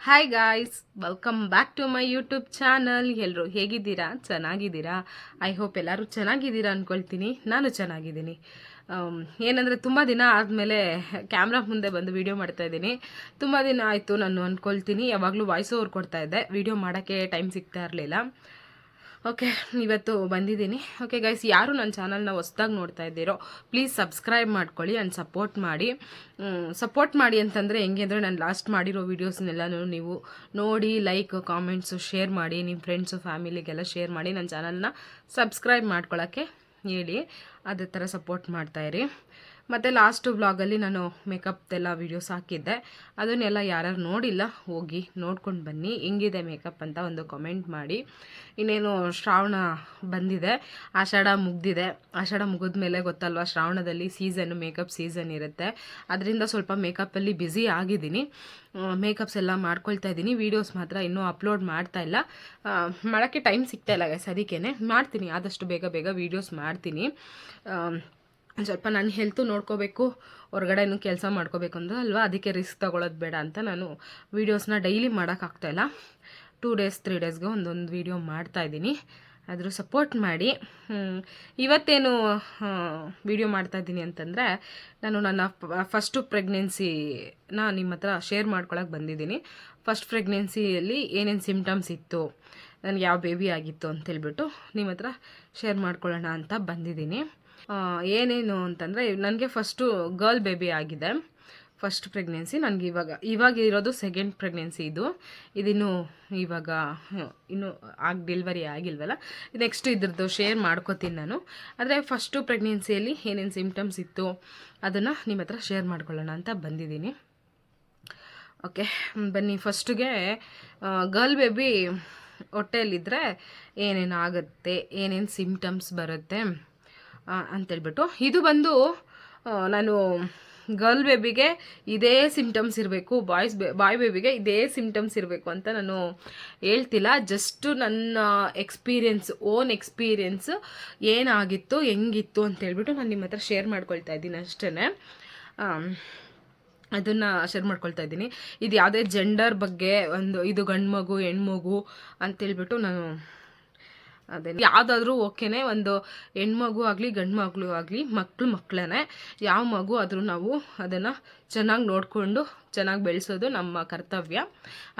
Hi guys welcome back to my YouTube channel ಎಲ್ಲರೂ ಹೇಗಿದ್ದೀರಾ? ಚೆನ್ನಾಗಿದ್ದೀರಾ? ಐ ಹೋಪ್ ಎಲ್ಲರೂ ಚೆನ್ನಾಗಿದ್ದೀರಾ ಅಂದ್ಕೊಳ್ತೀನಿ ನಾನು ಚೆನ್ನಾಗಿದ್ದೀನಿ. ಆಮ್, ಏನಂದರೆ ತುಂಬ ದಿನ ಆದಮೇಲೆ ಕ್ಯಾಮ್ರಾ ಮುಂದೆ ಬಂದು ವೀಡಿಯೋ ಮಾಡ್ತಾ ಇದ್ದೀನಿ. ತುಂಬ ದಿನ ಆಯಿತು ನಾನು ಅಂದ್ಕೊಳ್ತೀನಿ ಯಾವಾಗಲೂ ವಾಯ್ಸ್ ಓವರ್ ಕೊಡ್ತಾ ಇದ್ದೆ. ವೀಡಿಯೋ ಮಾಡೋಕ್ಕೆ ಟೈಮ್ ಸಿಗ್ತಾ ಇರಲಿಲ್ಲ. ಓಕೆ, ಇವತ್ತು ಬಂದಿದ್ದೀನಿ. ಓಕೆ ಗೈಸ್ ಯಾರು ನನ್ನ ಚಾನಲ್ನ ಹೊಸ್ದಾಗಿ ನೋಡ್ತಾ ಇದ್ದೀರೋ ಪ್ಲೀಸ್ ಸಬ್ಸ್ಕ್ರೈಬ್ ಮಾಡ್ಕೊಳ್ಳಿ ಆ್ಯಂಡ್ ಸಪೋರ್ಟ್ ಮಾಡಿ. ಸಪೋರ್ಟ್ ಮಾಡಿ ಅಂತಂದರೆ ಹೆಂಗೆ ಅಂದರೆ ನಾನು ಲಾಸ್ಟ್ ಮಾಡಿರೋ ವೀಡಿಯೋಸ್ನೆಲ್ಲನೂ ನೀವು ನೋಡಿ ಲೈಕ್ ಕಾಮೆಂಟ್ಸು ಶೇರ್ ಮಾಡಿ ನಿಮ್ಮ ಫ್ರೆಂಡ್ಸು ಫ್ಯಾಮಿಲಿಗೆಲ್ಲ ಶೇರ್ ಮಾಡಿ ನನ್ನ ಚಾನಲ್ನ ಸಬ್ಸ್ಕ್ರೈಬ್ ಮಾಡ್ಕೊಳ್ಳೋಕ್ಕೆ ಹೇಳಿ. ಅದೇ ಥರ ಸಪೋರ್ಟ್ ಮಾಡ್ತಾಯಿರಿ ಮತ್ತು ಲಾಸ್ಟು ವ್ಲಾಗಲ್ಲಿ ನಾನು ಮೇಕಪ್ದೆಲ್ಲ ವೀಡಿಯೋಸ್ ಹಾಕಿದ್ದೆ. ಅದನ್ನೆಲ್ಲ ಯಾರ್ಯಾರು ನೋಡಿಲ್ಲ, ಹೋಗಿ ನೋಡ್ಕೊಂಡು ಬನ್ನಿ. ಹೆಂಗಿದೆ ಮೇಕಪ್ ಅಂತ ಒಂದು ಕಮೆಂಟ್ ಮಾಡಿ. ಇನ್ನೇನು ಶ್ರಾವಣ ಬಂದಿದೆ. ಆಷಾಢ ಮುಗ್ದಿದೆ. ಆಷಾಢ ಮುಗಿದ ಮೇಲೆ ಗೊತ್ತಲ್ವ, ಶ್ರಾವಣದಲ್ಲಿ ಸೀಸನ್ ಮೇಕಪ್ ಸೀಸನ್ ಇರುತ್ತೆ. ಅದರಿಂದ ಸ್ವಲ್ಪ ಮೇಕಪ್ಪಲ್ಲಿ ಬ್ಯುಸಿ ಆಗಿದ್ದೀನಿ. ಮೇಕಪ್ಸ್ ಎಲ್ಲ ಮಾಡ್ಕೊಳ್ತಾ ಇದ್ದೀನಿ. ವೀಡಿಯೋಸ್ ಮಾತ್ರ ಇನ್ನೂ ಅಪ್ಲೋಡ್ ಮಾಡ್ತಾ ಇಲ್ಲ. ಮಾಡೋಕ್ಕೆ ಟೈಮ್ ಸಿಗ್ತಾ ಇಲ್ಲ ಗೈಸ್ ಅದಕ್ಕೇ ಮಾಡ್ತೀನಿ. ಆದಷ್ಟು ಬೇಗ ಬೇಗ ವೀಡಿಯೋಸ್ ಮಾಡ್ತೀನಿ. ಸ್ವಲ್ಪ ನಾನು ಹೆಲ್ತು ನೋಡ್ಕೋಬೇಕು ಹೊರಗಡೆನೂ ಕೆಲಸ ಮಾಡ್ಕೋಬೇಕು ಅಂದ್ರೆ ಅಲ್ವಾ? ಅದಕ್ಕೆ ರಿಸ್ಕ್ ತೊಗೊಳೋದು ಬೇಡ ಅಂತ ನಾನು ವೀಡಿಯೋಸ್ನ ಡೈಲಿ ಮಾಡೋಕ್ಕಾಗ್ತಾಯಿಲ್ಲ ಟೂ ಡೇಸ್ ತ್ರೀ ಡೇಸ್ಗೆ ಒಂದೊಂದು ವೀಡಿಯೋ ಮಾಡ್ತಾ ಇದ್ದೀನಿ. ಆದರೂ ಸಪೋರ್ಟ್ ಮಾಡಿ. ಇವತ್ತೇನು ವಿಡಿಯೋ ಮಾಡ್ತಾ ಇದ್ದೀನಿ ಅಂತಂದರೆ, ನಾನು ನನ್ನ ಫಸ್ಟು ಪ್ರೆಗ್ನೆನ್ಸಿನ ನಿಮ್ಮ ಹತ್ರ ಶೇರ್ ಮಾಡ್ಕೊಳಕ್ಕೆ ಬಂದಿದ್ದೀನಿ. ಫಸ್ಟ್ ಪ್ರೆಗ್ನೆನ್ಸಿಯಲ್ಲಿ ಏನೇನು ಸಿಂಪ್ಟಮ್ಸ್ ಇತ್ತು, ನನಗೆ ಯಾವ ಬೇಬಿ ಆಗಿತ್ತು ಅಂತೇಳ್ಬಿಟ್ಟು ನಿಮ್ಮ ಹತ್ರ ಶೇರ್ ಮಾಡ್ಕೊಳ್ಳೋಣ ಅಂತ ಬಂದಿದ್ದೀನಿ. ಏನೇನು ಅಂತಂದರೆ, ನನಗೆ ಫಸ್ಟು ಗರ್ಲ್ ಬೇಬಿ ಆಗಿದೆ. ಫಸ್ಟ್ ಪ್ರೆಗ್ನೆನ್ಸಿ ನನಗೆ ಇವಾಗ ಇವಾಗ ಇರೋದು ಸೆಕೆಂಡ್ ಪ್ರೆಗ್ನೆನ್ಸಿ ಇದು. ಇದಿನ್ನು ಇವಾಗ, ಇನ್ನೂ ಆಗ ಡೆಲಿವರಿ ಆಗಿಲ್ವಲ್ಲ? ನೆಕ್ಸ್ಟ್ ಇದ್ರದ್ದು ಶೇರ್ ಮಾಡ್ಕೋತೀನಿ ನಾನು. ಆದರೆ ಫಸ್ಟು ಪ್ರೆಗ್ನೆನ್ಸಿಯಲ್ಲಿ ಏನೇನು ಸಿಮ್ಟಮ್ಸ್ ಇತ್ತು, ಅದನ್ನು ನಿಮ್ಮ ಹತ್ರ ಶೇರ್ ಮಾಡ್ಕೊಳ್ಳೋಣ ಅಂತ ಬಂದಿದ್ದೀನಿ. ಓಕೆ ಬನ್ನಿ. ಫಸ್ಟಿಗೆ ಗರ್ಲ್ ಬೇಬಿ ಹೊಟ್ಟೆಯಲ್ಲಿದ್ದರೆ ಏನೇನು ಆಗುತ್ತೆ, ಏನೇನು ಸಿಮ್ಟಮ್ಸ್ ಬರುತ್ತೆ. ಅಂತೇಳ್ಬಿಟ್ಟು. ಇದು ಬಂದು ನಾನು ಗರ್ಲ್ ಬೇಬಿಗೆ ಇದೇ ಸಿಮ್ಟಮ್ಸ್ ಇರಬೇಕು, ಬಾಯ್ಸ್ ಬೇ, ಬಾಯ್ ಬೇಬಿಗೆ ಇದೇ ಸಿಮ್ಟಮ್ಸ್ ಇರಬೇಕು ಅಂತ ನಾನು ಹೇಳ್ತಿಲ್ಲ. ಜಸ್ಟು ನನ್ನ ಎಕ್ಸ್ಪೀರಿಯೆನ್ಸ್ ಓನ್ ಎಕ್ಸ್ಪೀರಿಯೆನ್ಸ್ ಏನಾಗಿತ್ತು, ಹೆಂಗಿತ್ತು ಅಂತೇಳ್ಬಿಟ್ಟು ನಾನು ನಿಮ್ಮ ಹತ್ರ ಶೇರ್ ಮಾಡ್ಕೊಳ್ತಾ ಇದ್ದೀನಿ ಅಷ್ಟೇ ಅದನ್ನು ಶೇರ್ ಮಾಡ್ಕೊಳ್ತಾ ಇದ್ದೀನಿ. ಇದು ಯಾವುದೇ ಜೆಂಡರ್ ಬಗ್ಗೆ ಒಂದು, ಇದು ಗಂಡು ಮಗು ಹೆಣ್ಮಗು ಅಂತೇಳ್ಬಿಟ್ಟು ನಾನು ಅದೇ ಯಾವುದಾದ್ರೂ ಓಕೆನೇ ಒಂದು ಹೆಣ್ಮಗು ಆಗಲಿ ಗಂಡು ಮಗಳು ಆಗಲಿ ಮಕ್ಕಳು ಮಕ್ಕಳೇ ಯಾವ ಮಗು ಆದರೂ ನಾವು ಅದನ್ನು ಚೆನ್ನಾಗಿ ನೋಡಿಕೊಂಡು ಚೆನ್ನಾಗಿ ಬೆಳೆಸೋದು ನಮ್ಮ ಕರ್ತವ್ಯ.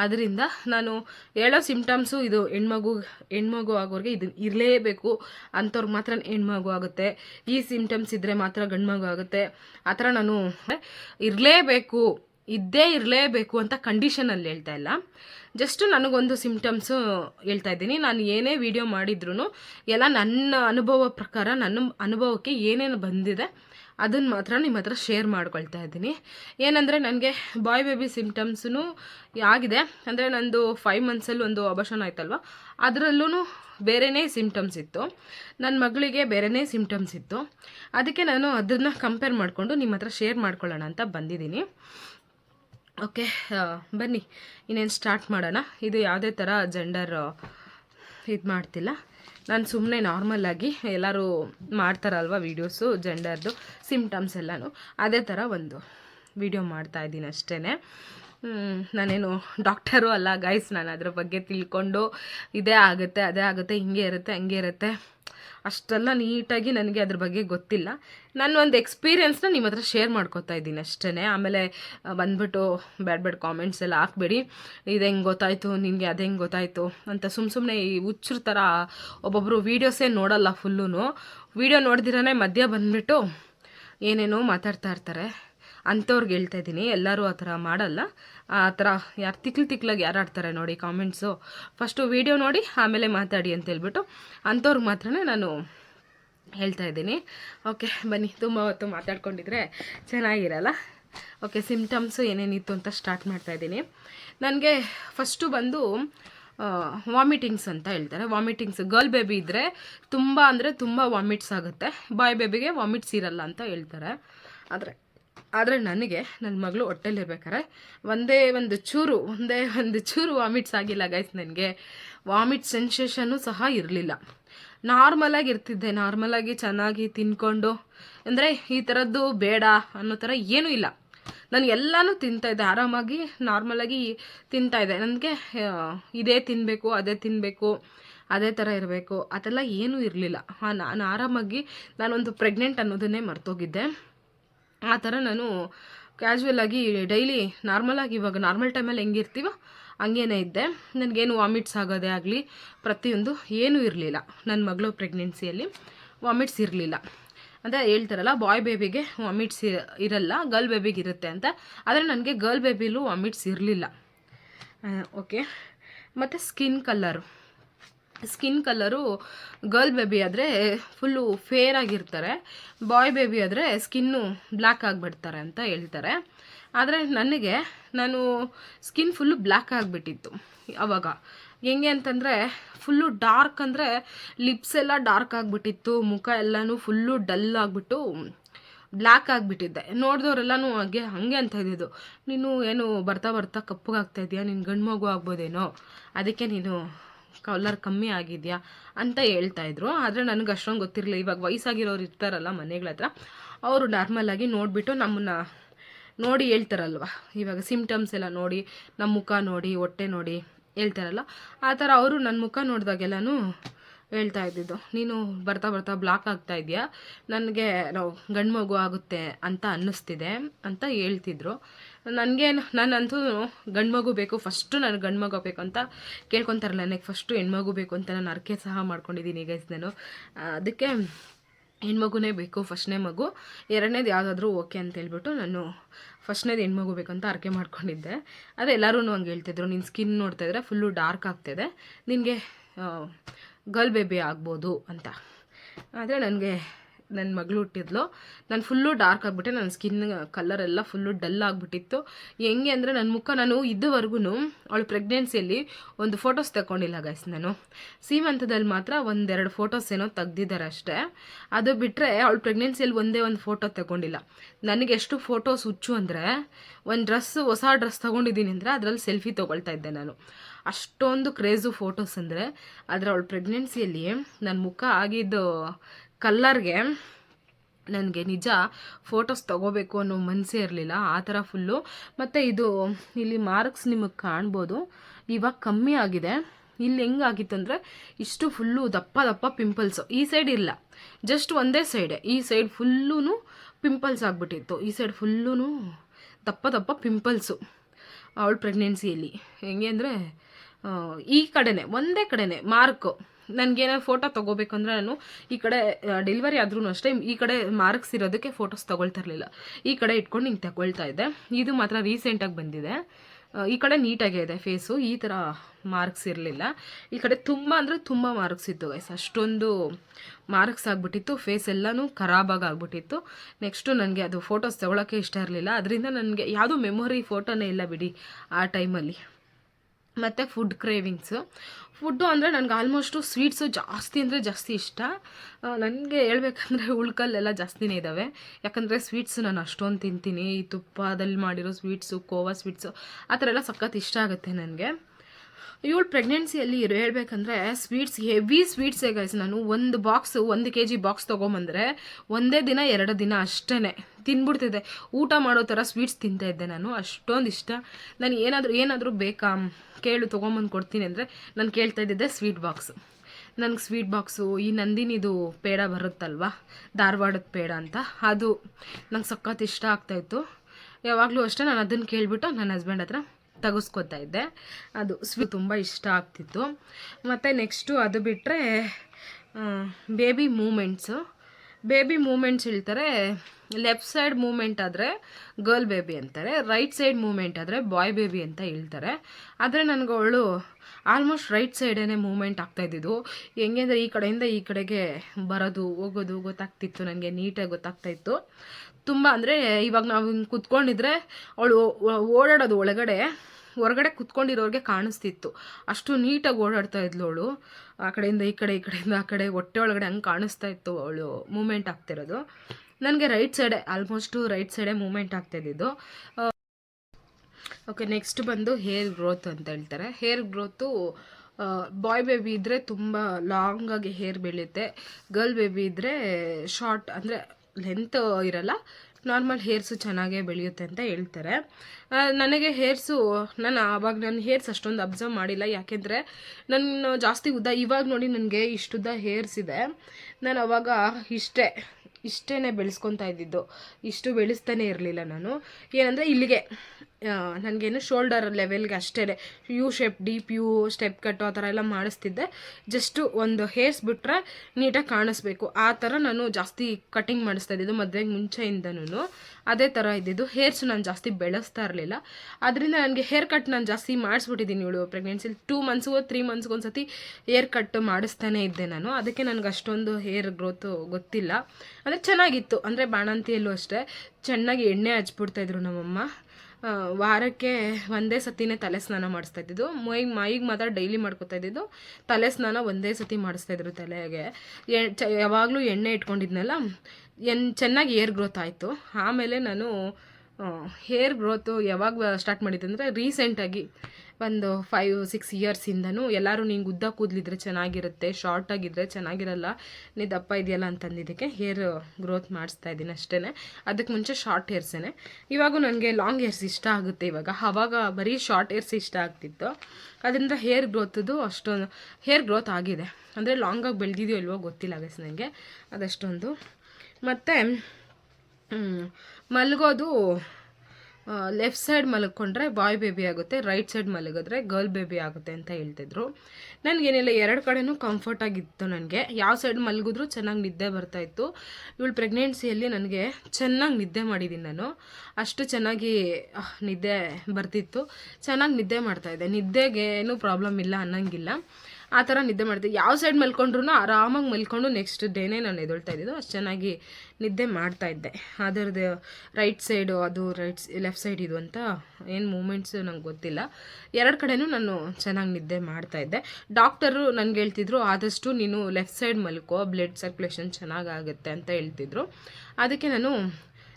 ಅದರಿಂದ ನಾನು ಹೇಳೋ ಸಿಮ್ಟಮ್ಸು ಇದು ಹೆಣ್ಮಗು ಹೆಣ್ಮಗು ಆಗೋರಿಗೆ ಇದು ಇರಲೇಬೇಕು. ಅಂಥವ್ರಿಗೆ ಮಾತ್ರ ಹೆಣ್ಮಗು ಆಗುತ್ತೆ. ಈ ಸಿಮ್ಟಮ್ಸ್ ಇದ್ದರೆ ಮಾತ್ರ ಗಂಡು ಮಗು ಆಗುತ್ತೆ. ಆ ಥರ ನಾನು ಇರಲೇಬೇಕು, ಇದ್ದೇ ಇರಲೇಬೇಕು ಅಂತ ಕಂಡೀಷನಲ್ಲಿ ಹೇಳ್ತಾ ಇಲ್ಲ. ಜಸ್ಟ್ ನನಗೊಂದು ಸಿಮ್ಟಮ್ಸು ಹೇಳ್ತಾ ಇದ್ದೀನಿ. ನಾನು ಏನೇ ವಿಡಿಯೋ ಮಾಡಿದ್ರು ಎಲ್ಲ ನನ್ನ ಅನುಭವ ಪ್ರಕಾರ, ನನ್ನ ಅನುಭವಕ್ಕೆ ಏನೇನು ಬಂದಿದೆ ಅದನ್ನು ಮಾತ್ರ ನಿಮ್ಮ ಹತ್ರ ಶೇರ್ ಮಾಡ್ಕೊಳ್ತಾ ಇದ್ದೀನಿ. ಏನಂದರೆ ನನಗೆ ಬಾಯ್ ಬೇಬಿ ಸಿಮ್ಟಮ್ಸೂ ಆಗಿದೆ. ಅಂದರೆ ನಂದು ಫೈವ್ ಮಂತ್ಸಲ್ಲಿ ಒಂದು ಅಬಷನ್ ಆಯ್ತಲ್ವ? ಅದರಲ್ಲೂ ಬೇರೆಯೇ ಸಿಮ್ಟಮ್ಸ್ ಇತ್ತು. ನನ್ನ ಮಗಳಿಗೆ ಬೇರೆಯೇ ಸಿಮ್ಟಮ್ಸ್ ಇತ್ತು. ಅದಕ್ಕೆ ನಾನು ಅದನ್ನು ಕಂಪೇರ್ ಮಾಡಿಕೊಂಡು ನಿಮ್ಮ ಹತ್ರ ಶೇರ್ ಮಾಡ್ಕೊಳ್ಳೋಣ ಅಂತ ಬಂದಿದ್ದೀನಿ. ಓಕೆ ಬನ್ನಿ, ಇನ್ನೇನು ಸ್ಟಾರ್ಟ್ ಮಾಡೋಣ. ಇದು ಯಾವುದೇ ಥರ ಜೆಂಡರ್ ಇದು ಮಾಡ್ತಿಲ್ಲ. ನಾನು ಸುಮ್ಮನೆ ನಾರ್ಮಲ್ಲಾಗಿ ಎಲ್ಲರೂ ಮಾಡ್ತಾರಲ್ವ ವೀಡಿಯೋಸು ಜೆಂಡರ್ದು ಸಿಮ್ಟಮ್ಸ್ ಎಲ್ಲನೂ. ಅದೇ ಥರ ಒಂದು ವಿಡಿಯೋ ಮಾಡ್ತಾ ಇದ್ದೀನಿ ಅಷ್ಟೇ ನಾನೇನು ಡಾಕ್ಟರು ಅಲ್ಲ ಗೈಸ್ ನಾನು ಅದ್ರ ಬಗ್ಗೆ ತಿಳ್ಕೊಂಡು ಇದೇ ಆಗುತ್ತೆ, ಅದೇ ಆಗುತ್ತೆ, ಹಿಂಗೆ ಇರುತ್ತೆ, ಹಂಗೆ ಇರುತ್ತೆ. ಅಷ್ಟೆಲ್ಲ ನೀಟಾಗಿ ನನಗೆ ಅದ್ರ ಬಗ್ಗೆ ಗೊತ್ತಿಲ್ಲ. ನಾನು ಒಂದು ಎಕ್ಸ್ಪೀರಿಯೆನ್ಸ್ನ ನಿಮ್ಮ ಹತ್ರ ಶೇರ್ ಮಾಡ್ಕೋತಾ ಇದ್ದೀನಿ ಅಷ್ಟೇ ಆಮೇಲೆ ಬಂದ್ಬಿಟ್ಟು ಬ್ಯಾಡ್ ಬ್ಯಾಡ್ ಕಾಮೆಂಟ್ಸ್ ಎಲ್ಲ ಹಾಕ್ಬೇಡಿ. ಇದು ಹೆಂಗೆ ಗೊತ್ತಾಯಿತು? ನಿನಗೆ ಅದು ಹೆಂಗೆ ಗೊತ್ತಾಯಿತು? ಅಂತ ಸುಮ್ಮ ಸುಮ್ಮನೆ ಈ ಹುಚ್ಚರ ಥರ ಒಬ್ಬೊಬ್ಬರು ವೀಡಿಯೋಸೇ ನೋಡಲ್ಲ ಫುಲ್ಲೂ ವೀಡಿಯೋ ನೋಡ್ದಿರೇ ಮಧ್ಯ ಬಂದುಬಿಟ್ಟು ಏನೇನೋ ಮಾತಾಡ್ತಾ ಇರ್ತಾರೆ. ಅಂಥವ್ರಿಗೆ ಹೇಳ್ತಾ ಇದ್ದೀನಿ. ಎಲ್ಲರೂ ಆ ಥರ ಮಾಡಲ್ಲ. ಆ ಥರ ಯಾರು ತಿಕ್ಲು ತಿಕ್ಲಾಗಿ ಯಾರು ಆಡ್ತಾರೆ ನೋಡಿ ಕಾಮೆಂಟ್ಸು ಫಸ್ಟು ವೀಡಿಯೋ ನೋಡಿ, ಆಮೇಲೆ ಮಾತಾಡಿ ಅಂತ ಹೇಳ್ಬಿಟ್ಟು ಅಂಥವ್ರಿಗೆ ಮಾತ್ರ ನಾನು ಹೇಳ್ತಾ ಇದ್ದೀನಿ. ಓಕೆ ಬನ್ನಿ. ತುಂಬ ಹೊತ್ತು ಮಾತಾಡ್ಕೊಂಡಿದ್ರೆ ಚೆನ್ನಾಗಿರಲ್ಲ. ಓಕೆ ಸಿಮ್ಟಮ್ಸು ಏನೇನಿತ್ತು ಅಂತ ಸ್ಟಾರ್ಟ್ ಮಾಡ್ತಾ ಇದ್ದೀನಿ. ನನಗೆ ಫಸ್ಟು ಬಂದು ವಾಮಿಟಿಂಗ್ಸ್ ಅಂತ ಹೇಳ್ತಾರೆ. ವಾಮಿಟಿಂಗ್ಸ್ ಗರ್ಲ್ ಬೇಬಿ ಇದ್ದರೆ ತುಂಬ ಅಂದರೆ ತುಂಬ ವಾಮಿಟ್ಸ್ ಆಗುತ್ತೆ. ಬಾಯ್ ಬೇಬಿಗೆ ವಾಮಿಟ್ಸ್ ಇರಲ್ಲ ಅಂತ ಹೇಳ್ತಾರೆ. ಆದರೆ ಆದರೆ ನನಗೆ ನನ್ನ ಮಗಳು ಹೊಟ್ಟೆಲಿರ್ಬೇಕಾರೆ ಒಂದೇ ಒಂದು ಚೂರು, ಒಂದೇ ಒಂದು ಚೂರು ವಾಮಿಟ್ಸ್ ಆಗಿಲ್ಲ ಗೈಸ್ ನನಗೆ. ವಾಮಿಟ್ ಸೆನ್ಸೇಷನ್ನು ಸಹ ಇರಲಿಲ್ಲ. ನಾರ್ಮಲಾಗಿ ಇರ್ತಿದ್ದೆ ನಾರ್ಮಲಾಗಿ ಚೆನ್ನಾಗಿ ತಿನ್ಕೊಂಡು. ಅಂದರೆ ಈ ಥರದ್ದು ಬೇಡ ಅನ್ನೋ ಥರ ಏನೂ ಇಲ್ಲ. ನಾನು ಎಲ್ಲನೂ ತಿಂತಾಯಿದ್ದೆ ಆರಾಮಾಗಿ ನಾರ್ಮಲಾಗಿ ತಿಂತಾಯಿದ್ದೆ ನನಗೆ ಇದೇ ತಿನ್ನಬೇಕು ಅದೇ ತಿನ್ನಬೇಕು ಅದೇ ಥರ ಇರಬೇಕು, ಅದೆಲ್ಲ ಏನೂ ಇರಲಿಲ್ಲ. ನಾನು ಆರಾಮಾಗಿ ನಾನೊಂದು ಪ್ರೆಗ್ನೆಂಟ್ ಅನ್ನೋದನ್ನೇ ಮರ್ತೋಗಿದ್ದೆ. ಆ ಥರ ನಾನು ಕ್ಯಾಶುವಲ್ ಆಗಿ ಡೈಲಿ ನಾರ್ಮಲಾಗಿ ಇವಾಗ ನಾರ್ಮಲ್ ಟೈಮಲ್ಲಿ ಹೆಂಗಿರ್ತೀವೋ ಹಂಗೇನೆ ಇದ್ದೆ. ನನಗೇನು ವಾಮಿಟ್ಸ್ ಆಗೋದೇ ಆಗಲಿ, ಪ್ರತಿಯೊಂದು ಏನೂ ಇರಲಿಲ್ಲ ನನ್ನ ಮಗಳು ಪ್ರೆಗ್ನೆನ್ಸಿಯಲ್ಲಿ ವಾಮಿಟ್ಸ್ ಇರಲಿಲ್ಲ. ಅಂದರೆ ಹೇಳ್ತಾರಲ್ಲ ಬಾಯ್ ಬೇಬಿಗೆ ವಾಮಿಟ್ಸ್ ಇರಲ್ಲ ಗರ್ಲ್ ಬೇಬಿಗೆ ಇರುತ್ತೆ ಅಂತ. ಆದರೆ ನನಗೆ ಗರ್ಲ್ ಬೇಬಿಲೂ ವಾಮಿಟ್ಸ್ ಇರಲಿಲ್ಲ. ಓಕೆ ಮತ್ತು skin colour skin colour girl baby ಆದರೆ ಫುಲ್ಲು ಫೇರ್ ಆಗಿರ್ತಾರೆ. ಬಾಯ್ ಬೇಬಿ ಆದರೆ ಸ್ಕಿನ್ನು ಬ್ಲ್ಯಾಕ್ ಆಗಿಬಿಡ್ತಾರೆ ಅಂತ ಹೇಳ್ತಾರೆ. ಆದರೆ ನನಗೆ, ನಾನು ಸ್ಕಿನ್ ಫುಲ್ಲು ಬ್ಲ್ಯಾಕ್ ಆಗಿಬಿಟ್ಟಿತ್ತು ಅವಾಗ. ಹೆಂಗೆ ಅಂತಂದರೆ, ಫುಲ್ಲು ಡಾರ್ಕ್ ಅಂದರೆ ಲಿಪ್ಸ್ ಎಲ್ಲ ಡಾರ್ಕ್ ಆಗಿಬಿಟ್ಟಿತ್ತು, ಮುಖ ಎಲ್ಲನೂ ಫುಲ್ಲು ಡಲ್ ಆಗಿಬಿಟ್ಟು ಬ್ಲ್ಯಾಕ್ ಆಗಿಬಿಟ್ಟಿದ್ದೆ. ನೋಡಿದವರೆಲ್ಲನೂ ಹಾಗೆ ಹಾಗೆ ಅಂತ ಇದ್ದಿದ್ದು. ನೀನು ಏನು ಬರ್ತಾ ಬರ್ತಾ ಕಪ್ಪಗಾಗ್ತಾ ಇದೆಯಾ? ನಿನ್ನ ಗಂಡು ಮಗು ಆಗ್ಬೋದೇನೋ? ಅದಕ್ಕೆ ನೀನು ಕಲರ್ ಕಮ್ಮಿ ಆಗಿದೆಯಾ ಅಂತ ಹೇಳ್ತಾ ಇದ್ರು. ಆದರೆ ನನಗೆ ಅಷ್ಟೊಂದು ಗೊತ್ತಿರಲಿಲ್ಲ. ಇವಾಗ ವಯಸ್ಸಾಗಿರೋರು ಇರ್ತಾರಲ್ಲ ಮನೆಗಳ ಹತ್ರ, ಅವರು ನಾರ್ಮಲಾಗಿ ನೋಡಿಬಿಟ್ಟು ನಮ್ಮನ್ನ ನೋಡಿ ಹೇಳ್ತಾರಲ್ವ. ಇವಾಗ ಸಿಮ್ಟಮ್ಸ್ ಎಲ್ಲ ನೋಡಿ ನಮ್ಮ ಮುಖ ನೋಡಿ, ಹೊಟ್ಟೆ ನೋಡಿ ಹೇಳ್ತಾರಲ್ಲ. ಆ ಥರ ಅವರು ನನ್ನ ಮುಖ ನೋಡಿದಾಗೆಲ್ಲನೂ ಹೇಳ್ತಾ ಇದ್ದಿದ್ದು. ನೀನು ಬರ್ತಾ ಬರ್ತಾ ಬ್ಲಾಕ್ ಆಗ್ತಾ ಇದೆಯಾ ನನಗೆ ನಾವು ಗಂಡು ಮಗು ಆಗುತ್ತೆ ಅಂತ ಅನ್ನಿಸ್ತಿದೆ ಅಂತ ಹೇಳ್ತಿದ್ರು. ನನಗೆ ನಾನಂತೂ ಗಂಡು ಮಗು ಬೇಕು ಫಸ್ಟು ನನಗೆ ಗಂಡು ಮಗು ಬೇಕು ಅಂತ ಕೇಳ್ಕೊತಾರಲ್ಲ, ನನಗೆ ಫಸ್ಟು ಹೆಣ್ಮಗು ಬೇಕು ಅಂತ ನಾನು ಅರ್ಕೆ ಸಹ ಮಾಡ್ಕೊಂಡಿದ್ದೀನಿ ಈಗ ನಾನು. ಅದಕ್ಕೆ ಹೆಣ್ಮಗುನೇ ಬೇಕು ಫಸ್ಟ್ನೇ ಮಗು, ಎರಡನೇದು ಯಾವುದಾದ್ರೂ ಓಕೆ ಅಂತ ಹೇಳ್ಬಿಟ್ಟು ನಾನು ಫಸ್ಟ್ನೇದು ಹೆಣ್ಮಗು ಬೇಕಂತ ಅರ್ಕೆ ಮಾಡ್ಕೊಂಡಿದ್ದೆ. ಅದೇ ಎಲ್ಲರೂ ಹಂಗೆ ಹೇಳ್ತಿದ್ರು. ನಿನ್ನ ಸ್ಕಿನ್ ನೋಡ್ತಾಯಿದ್ರೆ ಫುಲ್ಲು ಡಾರ್ಕ್ ಆಗ್ತಿದೆ. ನಿನಗೆ ಗರ್ಲ್ ಆಗ್ಬೋದು ಅಂತ. ಆದರೆ ನನಗೆ ನನ್ನ ಮಗಳು ಹುಟ್ಟಿದ್ಲು. ನಾನು ಫುಲ್ಲು ಡಾರ್ಕ್ ಆಗಿಬಿಟ್ಟೆ. ನನ್ನ ಸ್ಕಿನ್ ಕಲರ್ ಎಲ್ಲ ಫುಲ್ಲು ಡಲ್ ಆಗಿಬಿಟ್ಟಿತ್ತು. ಹೆಂಗೆ ಅಂದರೆ ನನ್ನ ಮುಖ ನಾನು ಇದುವರೆಗೂ ಅವಳು ಪ್ರೆಗ್ನೆನ್ಸಿಯಲ್ಲಿ ಒಂದು ಫೋಟೋಸ್ ತಗೊಂಡಿಲ್ಲ ಗೈಸ್ ನಾನು. ಸೀಮಂತದಲ್ಲಿ ಮಾತ್ರ ಒಂದೆರಡು ಫೋಟೋಸ್ ಏನೋ ತೆಗ್ದಿದ್ದಾರೆ ಅಷ್ಟೇ. ಅದು ಬಿಟ್ಟರೆ ಅವಳು ಪ್ರೆಗ್ನೆನ್ಸಿಯಲ್ಲಿ ಒಂದೇ ಒಂದು ಫೋಟೋ ತಗೊಂಡಿಲ್ಲ. ನನಗೆ ಎಷ್ಟು ಫೋಟೋಸ್ ಹುಚ್ಚು ಅಂದರೆ ಒಂದು ಡ್ರೆಸ್ ಹೊಸ ಡ್ರೆಸ್ ತೊಗೊಂಡಿದ್ದೀನಿ ಅಂದರೆ ಅದರಲ್ಲಿ ಸೆಲ್ಫಿ ತೊಗೊಳ್ತಾ ಇದ್ದೆ ನಾನು. ಅಷ್ಟೊಂದು ಕ್ರೇಜು ಫೋಟೋಸ್ ಅಂದರೆ ಆದರೆ ಅವಳು ಪ್ರೆಗ್ನೆನ್ಸಿಯಲ್ಲಿ ನನ್ನ ಮುಖ ಆಗಿದ್ದು ಕಲ್ಲರ್ಗೆ ನನಗೆ ನಿಜ ಫೋಟೋಸ್ ತೊಗೋಬೇಕು ಅನ್ನೋ ಮನಸ್ಸೇ ಇರಲಿಲ್ಲ. ಆ ಥರ ಫುಲ್ಲು. ಮತ್ತು ಇದು ಇಲ್ಲಿ ಮಾರ್ಕ್ಸ್ ನಿಮಗೆ ಕಾಣ್ಬೋದು. ಇವಾಗ ಕಮ್ಮಿ ಆಗಿದೆ. ಇಲ್ಲಿ ಹೆಂಗಾಗಿತ್ತಂದರೆ ಇಷ್ಟು ಫುಲ್ಲು ದಪ್ಪ ದಪ್ಪ ಪಿಂಪಲ್ಸು. ಈ ಸೈಡ್ ಇಲ್ಲ. ಜಸ್ಟ್ ಒಂದೇ ಸೈಡೆ. ಈ ಸೈಡ್ ಫುಲ್ಲೂ ಪಿಂಪಲ್ಸ್ ಆಗಿಬಿಟ್ಟಿತ್ತು. ಈ ಸೈಡ್ ಫುಲ್ಲೂ ದಪ್ಪ ದಪ್ಪ ಪಿಂಪಲ್ಸು ಅವಳು ಪ್ರೆಗ್ನೆನ್ಸಿಯಲ್ಲಿ. ಹೆಂಗೆ ಅಂದರೆ ಈ ಕಡೆನೇ, ಒಂದೇ ಕಡೆನೇ, ಮಾರ್ಕು. ನನಗೇನಾದ್ರು ಫೋಟೋ ತೊಗೋಬೇಕಂದ್ರೆ ನಾನು ಈ ಕಡೆ ಡೆಲಿವರಿ ಆದ್ರೂ ಅಷ್ಟೇ, ಈ ಕಡೆ ಮಾರ್ಕ್ಸ್ ಇರೋದಕ್ಕೆ ಫೋಟೋಸ್ ತೊಗೊಳ್ತಾ ಇರಲಿಲ್ಲ ಈ ಕಡೆ ಇಟ್ಕೊಂಡು ಹಿಂಗೆ ತಗೊಳ್ತಾ ಇದ್ದೆ. ಇದು ಮಾತ್ರ ರೀಸೆಂಟಾಗಿ ಬಂದಿದೆ. ಈ ಕಡೆ ನೀಟಾಗೇ ಇದೆ ಫೇಸು ಈ ಥರ ಮಾರ್ಕ್ಸ್ ಇರಲಿಲ್ಲ. ಈ ಕಡೆ ತುಂಬ ಅಂದರೆ ತುಂಬ ಮಾರ್ಕ್ಸ್ ಇತ್ತು ಗೈಸ್ ಅಷ್ಟೊಂದು ಮಾರ್ಕ್ಸ್ ಆಗಿಬಿಟ್ಟಿತ್ತು ಫೇಸ್ ಎಲ್ಲನೂ ಖರಾಬಾಗಿ ಆಗ್ಬಿಟ್ಟಿತ್ತು. ನೆಕ್ಸ್ಟು ನನಗೆ ಅದು ಫೋಟೋಸ್ ತೊಗೊಳಕ್ಕೆ ಇಷ್ಟ ಇರಲಿಲ್ಲ. ಅದರಿಂದ ನನಗೆ ಯಾವುದೂ ಮೆಮೊರಿ ಫೋಟೋನೇ ಇಲ್ಲ ಬಿಡಿ ಆ ಟೈಮಲ್ಲಿ ಮತ್ತು ಫುಡ್ ಕ್ರೇವಿಂಗ್ಸು ಫುಡ್ಡು ಅಂದರೆ ನನಗೆ ಆಲ್ಮೋಸ್ಟು ಸ್ವೀಟ್ಸು ಜಾಸ್ತಿ ಅಂದರೆ ಜಾಸ್ತಿ ಇಷ್ಟ. ನನಗೆ ಹೇಳ್ಬೇಕಂದ್ರೆ ಉಳ್ಕಲ್ಲೆಲ್ಲ ಜಾಸ್ತಿನೇ ಇದ್ದಾವೆ ಯಾಕಂದರೆ ಸ್ವೀಟ್ಸ್ ನಾನು ಅಷ್ಟೊಂದು ತಿಂತೀನಿ. ಈ ತುಪ್ಪದಲ್ಲಿ ಮಾಡಿರೋ ಸ್ವೀಟ್ಸು ಕೋವಾ ಸ್ವೀಟ್ಸು ಆ ಥರ ಎಲ್ಲ ಸಖತ್ ಇಷ್ಟ ಆಗುತ್ತೆ ನನಗೆ. ಇವಳು ಪ್ರೆಗ್ನೆನ್ಸಿಯಲ್ಲಿ ಇರೋ, ಹೇಳ್ಬೇಕಂದ್ರೆ ಸ್ವೀಟ್ಸ್ ಹೆವಿ ಸ್ವೀಟ್ಸೇ ಗೈಸ್ ನಾನು ಒಂದು ಬಾಕ್ಸು ಒಂದು ಕೆ ಜಿ ಬಾಕ್ಸ್ ತೊಗೊಂಬಂದರೆ ಒಂದೇ ದಿನ, ಎರಡು ದಿನ ಅಷ್ಟೇ ತಿನ್ಬಿಡ್ತಿದ್ದೆ. ಊಟ ಮಾಡೋ ಥರ ಸ್ವೀಟ್ಸ್ ತಿಂತಾ ಇದ್ದೆ ನಾನು. ಅಷ್ಟೊಂದು ಇಷ್ಟ. ನಾನು ಏನಾದರೂ ಏನಾದರೂ ಬೇಕಾ? ಕೇಳು, ತೊಗೊಂಬಂದು ಕೊಡ್ತೀನಿ ಅಂದರೆ ನಾನು ಕೇಳ್ತಾ ಇದ್ದಿದ್ದೆ ಸ್ವೀಟ್ ಬಾಕ್ಸು ನನಗೆ ಸ್ವೀಟ್ ಬಾಕ್ಸು ಈ ನಂದಿನಿದು ಪೇಡ ಬರುತ್ತಲ್ವ? ಧಾರವಾಡದ ಪೇಡ ಅಂತ. ಅದು ನಂಗೆ ಸಖತ್ ಇಷ್ಟ ಆಗ್ತಾಯಿತ್ತು ಯಾವಾಗಲೂ ಅಷ್ಟೇ, ನಾನು ಅದನ್ನು ಕೇಳಿಬಿಟ್ಟು ನನ್ನ ಹಸ್ಬೆಂಡ್ ಹತ್ರ ತೆಗೆಸ್ಕೊತಾ ಇದ್ದೆ. ಅದು ಸ್ವೀ ತುಂಬ ಇಷ್ಟ ಆಗ್ತಿತ್ತು. ಮತ್ತು ನೆಕ್ಸ್ಟು ಅದು ಬಿಟ್ಟರೆ ಬೇಬಿ ಮೂಮೆಂಟ್ಸು ಬೇಬಿ ಮೂಮೆಂಟ್ಸ್ ಹೇಳ್ತಾರೆ ಲೆಫ್ಟ್ ಸೈಡ್ ಮೂಮೆಂಟ್ ಆದರೆ ಗರ್ಲ್ ಬೇಬಿ ಅಂತಾರೆ ರೈಟ್ ಸೈಡ್ ಮೂಮೆಂಟ್ ಆದರೆ ಬಾಯ್ ಬೇಬಿ ಅಂತ ಹೇಳ್ತಾರೆ. ಆದರೆ ನನಗೆ ಅವಳು ಆಲ್ಮೋಸ್ಟ್ ರೈಟ್ ಸೈಡೇ ಮೂಮೆಂಟ್ ಆಗ್ತಾ ಇದ್ದಿದ್ದು. ಹೆಂಗೆ ಅಂದರೆ ಈ ಕಡೆಯಿಂದ ಈ ಕಡೆಗೆ ಬರೋದು, ಹೋಗೋದು ಗೊತ್ತಾಗ್ತಿತ್ತು ನನಗೆ ನೀಟಾಗಿ ಗೊತ್ತಾಗ್ತಾ ಇತ್ತು. ತುಂಬ ಅಂದರೆ ಇವಾಗ ನಾವು ಹಿಂಗೆ ಕುತ್ಕೊಂಡಿದ್ರೆ ಅವಳು ಓಡಾಡೋದು ಒಳಗಡೆ, ಹೊರಗಡೆ ಕುತ್ಕೊಂಡಿರೋರಿಗೆ ಕಾಣಿಸ್ತಿತ್ತು. ಅಷ್ಟು ನೀಟಾಗಿ ಓಡಾಡ್ತಾ ಇದ್ಲು ಅವಳು. ಆ ಕಡೆಯಿಂದ ಈ ಕಡೆ, ಈ ಕಡೆಯಿಂದ ಆ ಕಡೆ, ಹೊಟ್ಟೆ ಒಳಗಡೆ ಹಂಗೆ ಕಾಣಿಸ್ತಾ ಇತ್ತು ಅವಳು ಮೂಮೆಂಟ್ ಆಗ್ತಿರೋದು. ನನಗೆ ರೈಟ್ ಸೈಡೆ ಆಲ್ಮೋಸ್ಟು ರೈಟ್ ಸೈಡೆ ಮೂಮೆಂಟ್ ಆಗ್ತಾಯಿದ್ದು ಓಕೆ ನೆಕ್ಸ್ಟ್ ಬಂದು ಹೇರ್ ಗ್ರೋತ್ ಅಂತ ಹೇಳ್ತಾರೆ. ಹೇರ್ ಗ್ರೋತು ಬಾಯ್ ಬೇಬಿ ಇದ್ದರೆ ತುಂಬ ಲಾಂಗಾಗಿ ಹೇರ್ ಬೆಳೆಯುತ್ತೆ. ಗರ್ಲ್ ಬೇಬಿ ಇದ್ದರೆ ಶಾರ್ಟ್ ಅಂದರೆ ಲೆಂತ್ ಇರಲ್ಲ ನಾರ್ಮಲ್ ಹೇರ್ಸು ಚೆನ್ನಾಗೇ ಬೆಳೆಯುತ್ತೆ ಅಂತ ಹೇಳ್ತಾರೆ. ನನಗೆ ಹೇರ್ಸು ನಾನು ಆವಾಗ ನನ್ನ ಹೇರ್ಸ್ ಅಷ್ಟೊಂದು ಅಬ್ಸರ್ವ್ ಮಾಡಿಲ್ಲ, ಯಾಕೆಂದರೆ ನಾನು ಜಾಸ್ತಿ ಉದ್ದ, ಇವಾಗ ನೋಡಿ ನನಗೆ ಇಷ್ಟುದ್ದ ಹೇರ್ಸ್ ಇದೆ. ನಾನು ಅವಾಗ ಇಷ್ಟೇ ಇಷ್ಟೇ ಬೆಳೆಸ್ಕೊತಾ ಇದ್ದಿದ್ದು. ಇಷ್ಟು ಬೆಳೆಸ್ತಾನೆ ಇರಲಿಲ್ಲ ನಾನು. ಏನಂದರೆ ಇಲ್ಲಿಗೆ ನನಗೇನು ಶೋಲ್ಡರ್ ಲೆವೆಲ್ಗೆ ಅಷ್ಟೇ U shape deep U step cut ಆ ಥರ ಎಲ್ಲ ಮಾಡಿಸ್ತಿದ್ದೆ. ಜಸ್ಟು ಒಂದು ಹೇರ್ಸ್ ಬಿಟ್ಟರೆ ನೀಟಾಗಿ ಕಾಣಿಸ್ಬೇಕು. ಆ ಥರ ನಾನು ಜಾಸ್ತಿ ಕಟಿಂಗ್ ಮಾಡಿಸ್ತಾ ಇದ್ದಿದ್ದು ಮದುವೆಗೆ ಮುಂಚೆಯಿಂದನೂ ಅದೇ ಥರ ಇದ್ದಿದ್ದು. ಹೇರ್ಸ್ ನಾನು ಜಾಸ್ತಿ ಬೆಳೆಸ್ತಾ ಇರಲಿಲ್ಲ. ಅದರಿಂದ ನನಗೆ ಹೇರ್ ಕಟ್ ನಾನು ಜಾಸ್ತಿ ಮಾಡಿಸ್ಬಿಟ್ಟಿದ್ದೀನಿ ಇವಳು ಪ್ರೆಗ್ನೆನ್ಸಿಲಿ ಟೂ ಮಂತ್ಸ್ಗೋ ತ್ರೀ ಮಂತ್ಸ್ಗೆ ಒಂದು ಸತಿ ಹೇರ್ ಕಟ್ ಮಾಡಿಸ್ತಾನೆ ಇದ್ದೆ ನಾನು. ಅದಕ್ಕೆ ನನಗೆ ಅಷ್ಟೊಂದು ಹೇರ್ ಗ್ರೋತು ಗೊತ್ತಿಲ್ಲ. ಅಂದರೆ ಚೆನ್ನಾಗಿತ್ತು. ಅಂದರೆ ಬಾಣಂತಿಯಲ್ಲೂ ಅಷ್ಟೇ. ಚೆನ್ನಾಗಿ ಎಣ್ಣೆ ಹಚ್ಬಿಡ್ತಾಯಿದ್ರು ನಮ್ಮಮ್ಮ. ವಾರಕ್ಕೆ ಒಂದೇ ಸತಿನೇ ತಲೆ ಸ್ನಾನ ಮಾಡಿಸ್ತಾ ಇದ್ದಿದ್ದು. ಮೈ ಮೈಗೆ ಮಾತ್ರ ಡೈಲಿ ಮಾಡ್ಕೊತಾ ಇದ್ದಿದ್ದು. ತಲೆ ಸ್ನಾನ ಒಂದೇ ಸತಿ ಮಾಡಿಸ್ತಾ ಇದ್ರು ತಲೆಗೆ. ಯಾವಾಗಲೂ ಎಣ್ಣೆ ಇಟ್ಕೊಂಡಿದ್ನಲ್ಲ, ಎನ್ ಚೆನ್ನಾಗಿ ಏರ್ ಗ್ರೋತ್ ಆಯಿತು. ಆಮೇಲೆ ನಾನು ಹೇರ್ ಗ್ರೋತು ಯಾವಾಗ ಸ್ಟಾರ್ಟ್ ಮಾಡಿದ್ದೆ ಅಂದರೆ ರೀಸೆಂಟಾಗಿ ಒಂದು ಫೈವ್ ಸಿಕ್ಸ್ ಇಯರ್ಸಿಂದನೂ ಎಲ್ಲರೂ ನೀನು ಉದ್ದ ಕೂದಲಿದ್ರೆ ಚೆನ್ನಾಗಿರುತ್ತೆ ಶಾರ್ಟ್ ಆಗಿದ್ರೆ ಚೆನ್ನಾಗಿರಲ್ಲ, ನೀ ದಪ್ಪ ಇದೆಯಲ್ಲ ಅಂತಂದಿದ್ದಕ್ಕೆ ಹೇರ್ ಗ್ರೋತ್ ಮಾಡಿಸ್ತಾ ಇದ್ದೀನಿ ಅಷ್ಟೇ ಅದಕ್ಕೆ ಮುಂಚೆ ಶಾರ್ಟ್ ಹೇರ್ಸೇನೆ ಇವಾಗ ನನಗೆ ಲಾಂಗ್ ಹೇರ್ಸ್ ಇಷ್ಟ ಆಗುತ್ತೆ ಇವಾಗ. ಆವಾಗ ಬರೀ ಶಾರ್ಟ್ ಹೇರ್ಸ್ ಇಷ್ಟ ಆಗ್ತಿತ್ತು. ಅದರಿಂದ ಹೇರ್ ಗ್ರೋತದು ಅಷ್ಟೊಂದು ಹೇರ್ ಗ್ರೋತ್ ಆಗಿದೆ. ಅಂದರೆ ಲಾಂಗಾಗಿ ಬೆಳೆದಿದೆಯೋ ಇಲ್ವೋ ಗೊತ್ತಿಲ್ಲ ಗೈಸ್ ನನಗೆ ಅದಷ್ಟೊಂದು. ಮತ್ತು ಮಲಗೋದು ಲೆಫ್ಟ್ ಸೈಡ್ ಮಲಗ್ಕೊಂಡ್ರೆ ಬಾಯ್ ಬೇಬಿ ಆಗುತ್ತೆ ರೈಟ್ ಸೈಡ್ ಮಲಗಿದ್ರೆ ಗರ್ಲ್ ಬೇಬಿ ಆಗುತ್ತೆ ಅಂತ ಹೇಳ್ತಿದ್ರು. ನನಗೇನಿಲ್ಲ, ಎರಡು ಕಡೆನೂ ಕಂಫರ್ಟ್ ಆಗಿತ್ತು ನನಗೆ. ಯಾವ ಸೈಡ್ ಮಲಗಿದ್ರು ಚೆನ್ನಾಗಿ ನಿದ್ದೆ ಬರ್ತಾಯಿತ್ತು ಇವಳು ಪ್ರೆಗ್ನೆನ್ಸಿಯಲ್ಲಿ ನನಗೆ ಚೆನ್ನಾಗಿ ನಿದ್ದೆ ಮಾಡಿದ್ದೀನಿ ನಾನು. ಅಷ್ಟು ಚೆನ್ನಾಗಿ ನಿದ್ದೆ ಬರ್ತಿತ್ತು. ಚೆನ್ನಾಗಿ ನಿದ್ದೆ ಮಾಡ್ತಾಯಿದ್ದೆ ನಿದ್ದೆಗೆ ಏನೂ ಪ್ರಾಬ್ಲಮ್ ಇಲ್ಲ ಅನ್ನಂಗಿಲ್ಲ. ಆ ಥರ ನಿದ್ದೆ ಮಾಡ್ತಿದ್ದೆ ಯಾವ ಸೈಡ್ ಮಲ್ಕೊಂಡ್ರು ಆರಾಮಾಗಿ ಮಲ್ಕೊಂಡು ನೆಕ್ಸ್ಟ್ ಡೇನೇ ನಾನು ಎದೊಳ್ತಾ ಇದ್ದಿದ್ದು. ಅಷ್ಟು ಚೆನ್ನಾಗಿ ನಿದ್ದೆ ಮಾಡ್ತಾ ಇದ್ದೆ. ಅದರದ್ದು ರೈಟ್ ಸೈಡು ಅದು ರೈಟ್ ಲೆಫ್ಟ್ ಸೈಡ್ ಇದು ಅಂತ ಏನು ಮೂಮೆಂಟ್ಸ್ ನಂಗೆ ಗೊತ್ತಿಲ್ಲ. ಎರಡು ಕಡೆನೂ ನಾನು ಚೆನ್ನಾಗಿ ನಿದ್ದೆ ಮಾಡ್ತಾ ಇದ್ದೆ. ಡಾಕ್ಟರು ನನಗೆ ಹೇಳ್ತಿದ್ರು, ಆದಷ್ಟು ನೀನು ಲೆಫ್ಟ್ ಸೈಡ್ ಮಲ್ಕೋ ಬ್ಲಡ್ ಸರ್ಕ್ಯುಲೇಷನ್ ಚೆನ್ನಾಗಾಗುತ್ತೆ ಅಂತ ಹೇಳ್ತಿದ್ರು. ಅದಕ್ಕೆ ನಾನು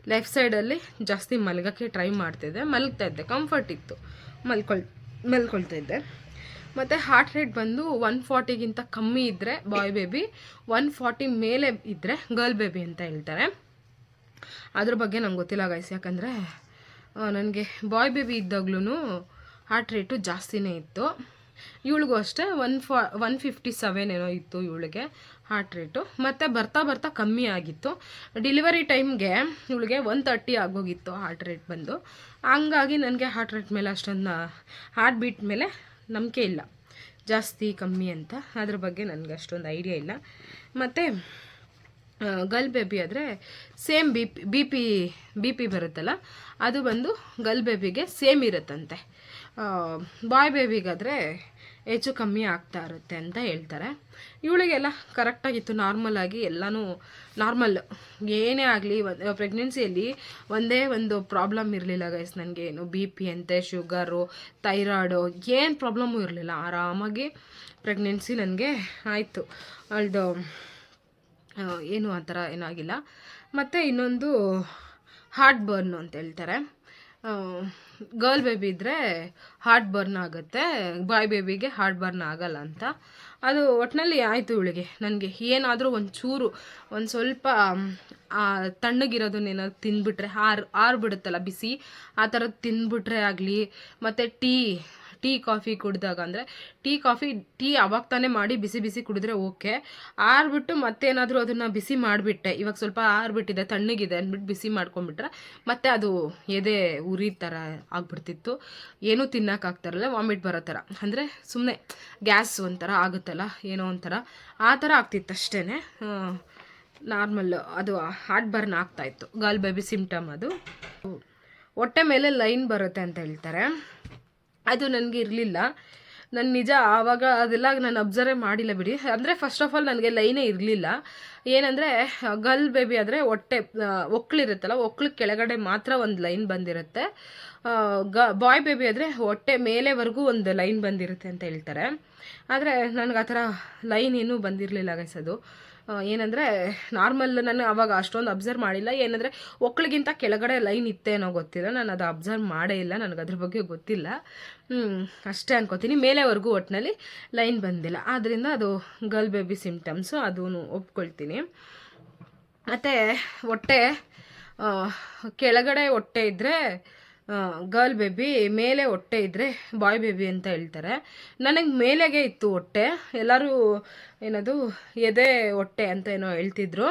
ಲೆಫ್ಟ್ ಸೈಡಲ್ಲಿ ಜಾಸ್ತಿ ಮಲಗೋಕ್ಕೆ ಟ್ರೈ ಮಾಡ್ತಿದ್ದೆ. ಮಲಗ್ತಾ ಇದ್ದೆ. ಕಂಫರ್ಟ್ ಇತ್ತು. ಮಲ್ಕೊಳ್, ಮಲ್ಕೊಳ್ತಾ ಇದ್ದೆ. ಮತ್ತು ಹಾರ್ಟ್ ರೇಟ್ ಬಂದು ಒನ್ ಫಾರ್ಟಿಗಿಂತ ಕಮ್ಮಿ ಇದ್ದರೆ ಬಾಯ್ ಬೇಬಿ ಒನ್ ಫಾರ್ಟಿ ಮೇಲೆ ಇದ್ದರೆ ಗರ್ಲ್ ಬೇಬಿ ಅಂತ ಹೇಳ್ತಾರೆ. ಅದ್ರ ಬಗ್ಗೆ ನಂಗೆ ಗೊತ್ತಿಲ್ಲ ಗೈಸ್ ಯಾಕಂದರೆ ನನಗೆ ಬಾಯ್ ಬೇಬಿ ಇದ್ದಾಗ್ಲೂ ಹಾರ್ಟ್ ರೇಟು ಜಾಸ್ತಿನೇ ಇತ್ತು. ಇವಳಿಗೂ ಅಷ್ಟೇ ಒನ್ ಫಾ ಒನ್ ಫಿಫ್ಟಿ ಸೆವೆನ್ ಏನೋ ಇತ್ತು ಇವಳಿಗೆ ಹಾರ್ಟ್ ರೇಟು ಮತ್ತು ಬರ್ತಾ ಬರ್ತಾ ಕಮ್ಮಿ ಆಗಿತ್ತು. ಡೆಲಿವರಿ ಟೈಮ್ಗೆ ಇವಳಿಗೆ ಒನ್ ತರ್ಟಿ ಆಗೋಗಿತ್ತು ಹಾರ್ಟ್ ರೇಟ್ ಬಂದು. ಹಂಗಾಗಿ ನನಗೆ ಹಾರ್ಟ್ ರೇಟ್ ಮೇಲೆ ಅಷ್ಟೊಂದು ಹಾರ್ಟ್ ಬೀಟ್ ಮೇಲೆ ನಂಬಿಕೆ ಇಲ್ಲ. ಜಾಸ್ತಿ, ಕಮ್ಮಿ ಅಂತ. ಅದ್ರ ಬಗ್ಗೆ ನನಗೆ ಅಷ್ಟೊಂದು ಐಡಿಯಾ ಇಲ್ಲ. ಮತ್ತು ಗಲ್ ಬೇಬಿ ಆದರೆ same B P B P B P ಬರುತ್ತಲ್ಲ, ಅದು ಬಂದು ಗಲ್ ಬೇಬಿಗೆ ಸೇಮ್ ಇರುತ್ತಂತೆ. ಬಾಯ್ ಬೇಬಿಗಾದರೆ ಹೆಚ್ಚು ಕಮ್ಮಿ ಆಗ್ತಾ ಇರುತ್ತೆ ಅಂತ ಹೇಳ್ತಾರೆ. ಇವಳಿಗೆಲ್ಲ ಕರೆಕ್ಟಾಗಿತ್ತು ನಾರ್ಮಲಾಗಿ ಎಲ್ಲನೂ ನಾರ್ಮಲ್ ಏನೇ ಆಗಲಿ ಪ್ರೆಗ್ನೆನ್ಸಿಯಲ್ಲಿ ಒಂದೇ ಒಂದು ಪ್ರಾಬ್ಲಮ್ ಇರಲಿಲ್ಲ ಗೈಸ್ ನನಗೆ. ಏನು ಬಿ ಪಿ ಅಂತೆ ಶುಗರು ಥೈರಾಯ್ಡು ಏನು ಪ್ರಾಬ್ಲಮ್ಮು ಇರಲಿಲ್ಲ. ಆರಾಮಾಗಿ ಪ್ರೆಗ್ನೆನ್ಸಿ ನನಗೆ ಆಯಿತು. ಅವಳದು ಏನು ಆ ಥರ ಏನಾಗಿಲ್ಲ. ಮತ್ತು ಇನ್ನೊಂದು ಹಾರ್ಟ್ ಬರ್ನು ಅಂತ ಹೇಳ್ತಾರೆ. ಗರ್ಲ್ ಬೇಬಿ ಇದ್ದರೆ ಹಾರ್ಟ್ ಬರ್ನ್ ಆಗುತ್ತೆ, ಬಾಯ್ ಬೇಬಿಗೆ ಹಾರ್ಟ್ ಬರ್ನ್ ಆಗಲ್ಲ ಅಂತ. ಅದು ಒಟ್ಟಿನಲ್ಲಿ ಆಯಿತು ಇವಳಿಗೆ. ನನಗೆ ಏನಾದರೂ ಒಂದು ಚೂರು ಒಂದು ಸ್ವಲ್ಪ ತಣ್ಣಗಿರೋದನ್ನೇನಾದ್ರು ತಿಂದ್ಬಿಟ್ರೆ ಆರು ಆರು ಬಿಡುತ್ತಲ್ಲ ಬಿಸಿ, ಆ ಥರದ್ದು ತಿಂದುಬಿಟ್ರೆ ಆಗಲಿ, ಮತ್ತು ಟೀ ಟೀ, ಕಾಫಿ ಕುಡಿದಾಗ ಅಂದರೆ ಟೀ, ಕಾಫಿ, ಟೀ ಅವಾಗ ತಾನೇ ಮಾಡಿ ಬಿಸಿ ಬಿಸಿ ಕುಡಿದ್ರೆ ಓಕೆ. ಆರ್ಬಿಟ್ಟು ಮತ್ತೇನಾದರೂ ಅದನ್ನು ಬಿಸಿ ಮಾಡಿಬಿಟ್ಟೆ. ಇವಾಗ ಸ್ವಲ್ಪ ಆರ್ಬಿಟ್ಟಿದೆ, ತಣ್ಣಗಿದೆ ಅಂದ್ಬಿಟ್ಟು ಬಿಸಿ ಮಾಡ್ಕೊಂಡ್ಬಿಟ್ರೆ ಮತ್ತೆ ಅದು ಎದೆ ಉರಿ ಥರ ಆಗ್ಬಿಡ್ತಿತ್ತು. ಏನೂ ತಿನ್ನೋಕ್ಕಾಗ್ತಾರಲ್ಲ ವಾಮಿಟ್ ಬರೋ ಥರ ಅಂದರೆ ಸುಮ್ಮನೆ ಗ್ಯಾಸ್ ಒಂಥರ ಆಗುತ್ತಲ್ಲ, ಏನೋ ಒಂಥರ. ಆ ಥರ ಆಗ್ತಿತ್ತು ಅಷ್ಟೇ ನಾರ್ಮಲ್ ಅದು ಹಾರ್ಟ್ ಬರ್ನ್ ಆಗ್ತಾಯಿತ್ತು. ಗರ್ಲ್ ಬೇಬಿ ಸಿಮ್ಟಮ್ ಅದು. ಹೊಟ್ಟೆ ಮೇಲೆ ಲೈನ್ ಬರುತ್ತೆ ಅಂತ ಹೇಳ್ತಾರೆ. ಅದು ನನಗೆ ಇರಲಿಲ್ಲ. ನಾನು ನಿಜ ಆವಾಗ ಅದೆಲ್ಲ ನಾನು ಅಬ್ಸರ್ವೇ ಮಾಡಿಲ್ಲ ಬಿಡಿ. ಅಂದರೆ ಫಸ್ಟ್ ಆಫ್ ಆಲ್ ನನಗೆ ಲೈನೇ ಇರಲಿಲ್ಲ. ಏನಂದರೆ ಗರ್ಲ್ ಬೇಬಿ ಆದರೆ ಹೊಟ್ಟೆ ಒಕ್ಳಿರುತ್ತಲ್ಲ ಒಕ್ಳು ಕೆಳಗಡೆ ಮಾತ್ರ ಒಂದು ಲೈನ್ ಬಂದಿರುತ್ತೆ. ಗ ಬಾಯ್ ಬೇಬಿ ಆದರೆ ಹೊಟ್ಟೆ ಮೇಲೆವರೆಗೂ ಒಂದು ಲೈನ್ ಬಂದಿರುತ್ತೆ ಅಂತ ಹೇಳ್ತಾರೆ. ಆದರೆ ನನಗೆ ಆ ಥರ ಲೈನ್ ಏನೂ ಬಂದಿರಲಿಲ್ಲ ಗೈಸ್ ಅದು. ಏನಂದರೆ ನಾರ್ಮಲ್ ನಾನು ಅವಾಗ ಅಷ್ಟೊಂದು ಅಬ್ಸರ್ವ್ ಮಾಡಿಲ್ಲ. ಏನಂದರೆ ಒಕ್ಕಳಿಗಿಂತ ಕೆಳಗಡೆ ಲೈನ್ ಇತ್ತೇನೋ ಗೊತ್ತಿಲ್ಲ. ನಾನು ಅದು ಅಬ್ಸರ್ವ್ ಮಾಡೇ ಇಲ್ಲ. ನನಗೆ ಅದ್ರ ಬಗ್ಗೆ ಗೊತ್ತಿಲ್ಲ. ಅಷ್ಟೇ ಅನ್ಕೋತೀನಿ. ಮೇಲೆವರೆಗೂ ಒಟ್ಟಿನಲ್ಲಿ ಲೈನ್ ಬಂದಿಲ್ಲ. ಆದ್ದರಿಂದ ಅದು ಗರ್ಲ್ ಬೇಬಿ ಸಿಮ್ಟಮ್ಸು ಅದೂ ಒಪ್ಕೊಳ್ತೀನಿ. ಮತ್ತು, ಹೊಟ್ಟೆ ಕೆಳಗಡೆ ಹೊಟ್ಟೆ ಇದ್ದರೆ ಗರ್ಲ್ ಬೇಬಿ ಮೇಲೆ ಹೊಟ್ಟೆ ಇದ್ದರೆ ಬಾಯ್ ಬೇಬಿ ಅಂತ ಹೇಳ್ತಾರೆ. ನನಗೆ ಮೇಲೆಗೆ ಇತ್ತು ಹೊಟ್ಟೆ. ಎಲ್ಲರೂ ಏನದು, ಎದೆ ಹೊಟ್ಟೆ ಅಂತ ಏನೋ ಹೇಳ್ತಿದ್ರು.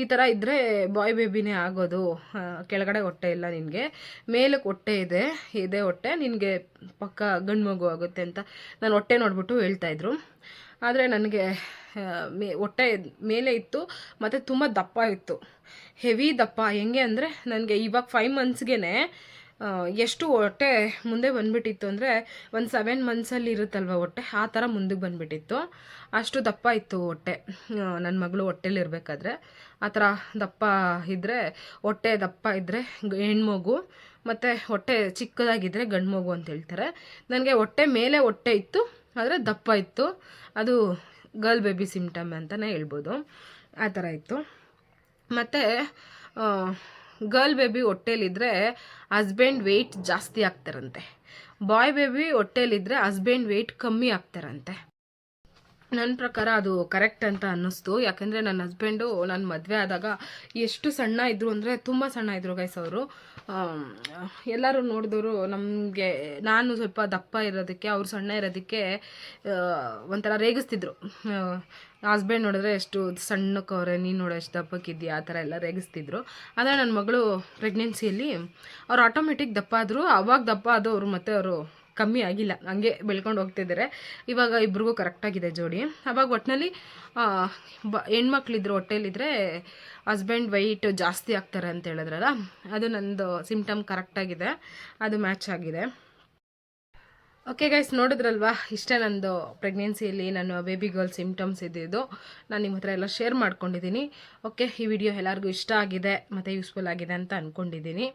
ಈ ಥರ ಇದ್ದರೆ ಬಾಯ್ ಬೇಬಿನೇ ಆಗೋದು. ಕೆಳಗಡೆ ಹೊಟ್ಟೆ ಇಲ್ಲ ನಿನಗೆ. ಮೇಲಕ್ಕೆ ಹೊಟ್ಟೆ ಇದೆ, ಎದೆ ಹೊಟ್ಟೆ. ನಿನಗೆ ಪಕ್ಕ ಗಂಡು ಮಗು ಆಗುತ್ತೆ ಅಂತ ನಾನು ಹೊಟ್ಟೆ ನೋಡಿಬಿಟ್ಟು ಹೇಳ್ತಾಯಿದ್ರು ಆದರೆ ನನಗೆ ಮೇ, ಹೊಟ್ಟೆ ಮೇಲೆ ಇತ್ತು, ಮತ್ತು ತುಂಬ ದಪ್ಪ ಇತ್ತು. ಹೆವಿ ದಪ್ಪ. ಹೆಂಗೆ ಅಂದರೆ, ನನಗೆ ಇವಾಗ ಫೈವ್ ಮಂತ್ಸ್ಗೆ ಎಷ್ಟು ಹೊಟ್ಟೆ ಮುಂದೆ ಬಂದುಬಿಟ್ಟಿತ್ತು ಅಂದರೆ ಒಂದು ಸೆವೆನ್ ಮಂತ್ಸಲ್ಲಿ ಇರುತ್ತಲ್ವ ಹೊಟ್ಟೆ? ಆ ಥರ ಮುಂದಕ್ಕೆ ಬಂದುಬಿಟ್ಟಿತ್ತು. ಅಷ್ಟು ದಪ್ಪ ಇತ್ತು ಹೊಟ್ಟೆ. ನನ್ನ ಮಗಳು ಹೊಟ್ಟೆಲಿ ಇರಬೇಕಾದ್ರೆ ಆ ಥರ ದಪ್ಪ ಇದ್ದರೆ ಹೊಟ್ಟೆ ದಪ್ಪ ಇದ್ದರೆ ಹೆಣ್ಮಗು, ಮತ್ತು ಹೊಟ್ಟೆ ಚಿಕ್ಕದಾಗಿದ್ದರೆ ಗಂಡು ಮಗು ಅಂತ ಹೇಳ್ತಾರೆ. ನನಗೆ ಹೊಟ್ಟೆ ಮೇಲೆ ಹೊಟ್ಟೆ ಇತ್ತು, ಆದರೆ ದಪ್ಪ ಇತ್ತು. ಅದು ಗರ್ಲ್ ಬೇಬಿ ಸಿಮ್ಟಮ್ ಅಂತಲೇ ಹೇಳ್ಬೋದು. ಆ ಥರ ಇತ್ತು. ಮತ್ತು ಗರ್ಲ್ ಬೇಬಿ ಹೊಟ್ಟೆಲಿದ್ರೆ ಹಸ್ಬೆಂಡ್ ವೆಯ್ಟ್ ಜಾಸ್ತಿ ಆಗ್ತಾರಂತೆ. ಬಾಯ್ ಬೇಬಿ ಹೊಟ್ಟೆಲಿದ್ರೆ ಹಸ್ಬೆಂಡ್ ವೆಯ್ಟ್ ಕಮ್ಮಿ ಆಗ್ತಾರಂತೆ. ನನ್ನ ಪ್ರಕಾರ ಅದು ಕರೆಕ್ಟ್ ಅಂತ ಅನ್ನಿಸ್ತು. ಯಾಕಂದರೆ ನನ್ನ ಹಸ್ಬೆಂಡು ನಾನು ಮದುವೆ ಆದಾಗ ಎಷ್ಟು ಸಣ್ಣ ಇದ್ದರು ಅಂದರೆ ತುಂಬ ಸಣ್ಣ ಇದ್ದರು ಗೈಸ್ ಅವರು. ಎಲ್ಲರೂ ನೋಡಿದವರು ನಮಗೆ ನಾನು ಸ್ವಲ್ಪ ದಪ್ಪ ಇರೋದಕ್ಕೆ, ಅವರು ಸಣ್ಣ ಇರೋದಕ್ಕೆ ಒಂಥರ ರೇಗಿಸ್ತಿದ್ರು. ಹಸ್ಬೆಂಡ್ ನೋಡಿದ್ರೆ ಎಷ್ಟು ಸಣ್ಣಕ್ಕವ್ರೆ ನೀನು ನೋಡೋ ಎಷ್ಟು ದಪ್ಪಕ್ಕಿದ್ಯಾ ಆ ಥರ ಎಲ್ಲ ರೇಗಿಸ್ತಿದ್ರು. ಆದರೆ ನನ್ನ ಮಗಳು ಪ್ರೆಗ್ನೆನ್ಸಿಯಲ್ಲಿ ಅವ್ರು ಆಟೋಮೆಟಿಕ್ ದಪ್ಪ ಆದರೂ. ಅವಾಗ ದಪ್ಪ ಆದವರು ಮತ್ತೆ ಅವರು ಕಮ್ಮಿ ಆಗಿಲ್ಲ. ಹಂಗೆ ಬೆಳ್ಕೊಂಡು ಹೋಗ್ತಿದ್ದಾರೆ ಇವಾಗ ಇಬ್ರಿಗೂ ಕರೆಕ್ಟಾಗಿದೆ ಜೋಡಿ. ಅವಾಗ ಒಟ್ಟಿನಲ್ಲಿ ಬ, ಹೆಣ್ಮಕ್ಳಿದ್ರು ಹೊಟ್ಟೆಲಿದ್ರೆ ಹಸ್ಬೆಂಡ್ ವೈಟ್ ಜಾಸ್ತಿ ಆಗ್ತಾರೆ ಅಂತ ಹೇಳಿದ್ರಲ್ಲ, ಅದು ನಂದು ಸಿಮ್ಟಮ್ ಕರೆಕ್ಟಾಗಿದೆ ಅದು ಮ್ಯಾಚ್ ಆಗಿದೆ. ಓಕೆ ಗೈಸ್ ನೋಡಿದ್ರಲ್ವಾ? ಇಷ್ಟೇ ನಂದು ಪ್ರೆಗ್ನೆನ್ಸಿಯಲ್ಲಿ ನನ್ನ ಬೇಬಿ ಗರ್ಲ್ ಸಿಮ್ಟಮ್ಸ್ ಇದ್ದಿದ್ದು ನಾನು ನಿಮ್ಮ ಹತ್ರ ಎಲ್ಲ ಶೇರ್ ಮಾಡ್ಕೊಂಡಿದ್ದೀನಿ ಓಕೆ ಈ ವಿಡಿಯೋ ಎಲ್ಲರಿಗೂ ಇಷ್ಟ ಆಗಿದೆ, ಮತ್ತು ಯೂಸ್ಫುಲ್ ಆಗಿದೆ ಅಂತ ಅಂದ್ಕೊಂಡಿದ್ದೀನಿ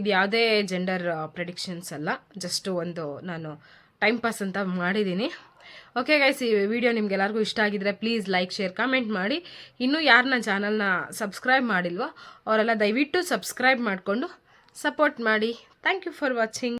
ಇದು ಯಾವುದೇ ಜೆಂಡರ್ ಪ್ರೆಡಿಕ್ಷನ್ಸ್ ಅಲ್ಲ. ಜಸ್ಟ್ ಒಂದು ನಾನು ಟೈಮ್ ಪಾಸ್ ಅಂತ ಮಾಡಿದ್ದೀನಿ ಓಕೆ ಗೈಸ್ ಈ ವಿಡಿಯೋ ನಿಮ್ಗೆಲ್ಲರಿಗೂ ಇಷ್ಟ ಆಗಿದ್ರೆ ಪ್ಲೀಸ್ ಲೈಕ್ ಶೇರ್ ಕಮೆಂಟ್ ಮಾಡಿ. ಇನ್ನೂ ಯಾರನ್ನ ಚಾನಲ್ನ ಸಬ್ಸ್ಕ್ರೈಬ್ ಮಾಡಿಲ್ವೋ, ಅವರೆಲ್ಲ ದಯವಿಟ್ಟು ಸಬ್ಸ್ಕ್ರೈಬ್ ಮಾಡಿಕೊಂಡು ಸಪೋರ್ಟ್ ಮಾಡಿ. Thank you for watching